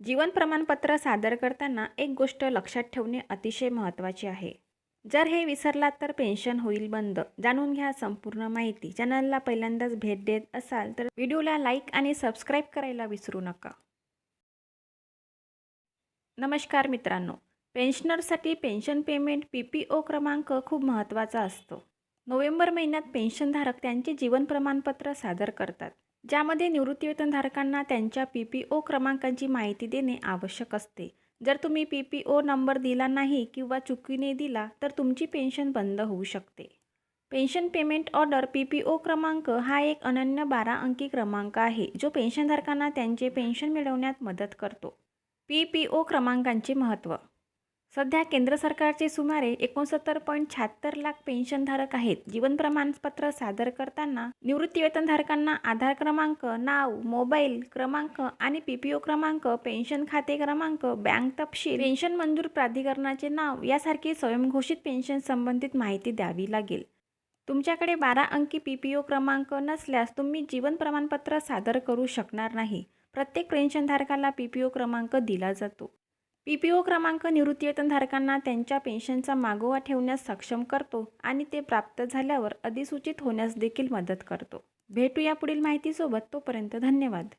जीवन प्रमाणपत्र सादर करताना एक गोष्ट लक्षात ठेवणे अतिशय महत्त्वाचे आहे. जर हे विसरलात तर पेन्शन होईल बंद. जाणून घ्या संपूर्ण माहिती. चॅनलला पहिल्यांदाच भेट देत असाल तर व्हिडिओला लाईक आणि सबस्क्राईब करायला विसरू नका. नमस्कार मित्रांनो. पेन्शनरसाठी pension payment P P O क्रमांक खूप महत्त्वाचा असतो. नोव्हेंबर महिन्यात पेन्शनधारक त्यांचे जीवन प्रमाणपत्र सादर करतात. ज्यामध्ये निवृत्तीवेतनधारकांना त्यांच्या पी पी ओ क्रमांकांची माहिती देणे आवश्यक असते. जर तुम्ही पी पी ओ नंबर दिला नाही किंवा चुकीने दिला तर तुमची पेन्शन बंद होऊ शकते. Pension payment order P P O क्रमांक हा एक अनन्य बारा अंकी क्रमांक आहे जो पेन्शनधारकांना त्यांचे पेन्शन मिळवण्यात मदत करतो. पी पी ओ क्रमांकांचे महत्त्व सध्या केंद्र सरकारचे सुमारे एकोणसत्तर पॉईंट शहात्तर लाख पेन्शनधारक आहेत. जीवन प्रमाणपत्र सादर करताना निवृत्तीवेतनधारकांना आधार क्रमांक नाव मोबाईल क्रमांक आणि पी पी ओ क्रमांक पेन्शन खाते क्रमांक बँक तपशील पेन्शन मंजूर प्राधिकरणाचे नाव यासारखी स्वयंघोषित पेन्शन संबंधित माहिती द्यावी लागेल. तुमच्याकडे बारा अंकी पी पी ओ क्रमांक नसल्यास तुम्ही जीवन प्रमाणपत्र सादर करू शकणार नाही. प्रत्येक पेन्शनधारकाला पी पी ओ क्रमांक दिला जातो. पी पी ओ क्रमांक निवृत्तीवेतनधारकांना त्यांच्या पेन्शनचा मागोवा ठेवण्यास सक्षम करतो आणि ते प्राप्त झाल्यावर अधिसूचित होण्यास देखील मदत करतो. भेटूया पुढील माहितीसोबत तोपर्यंत धन्यवाद.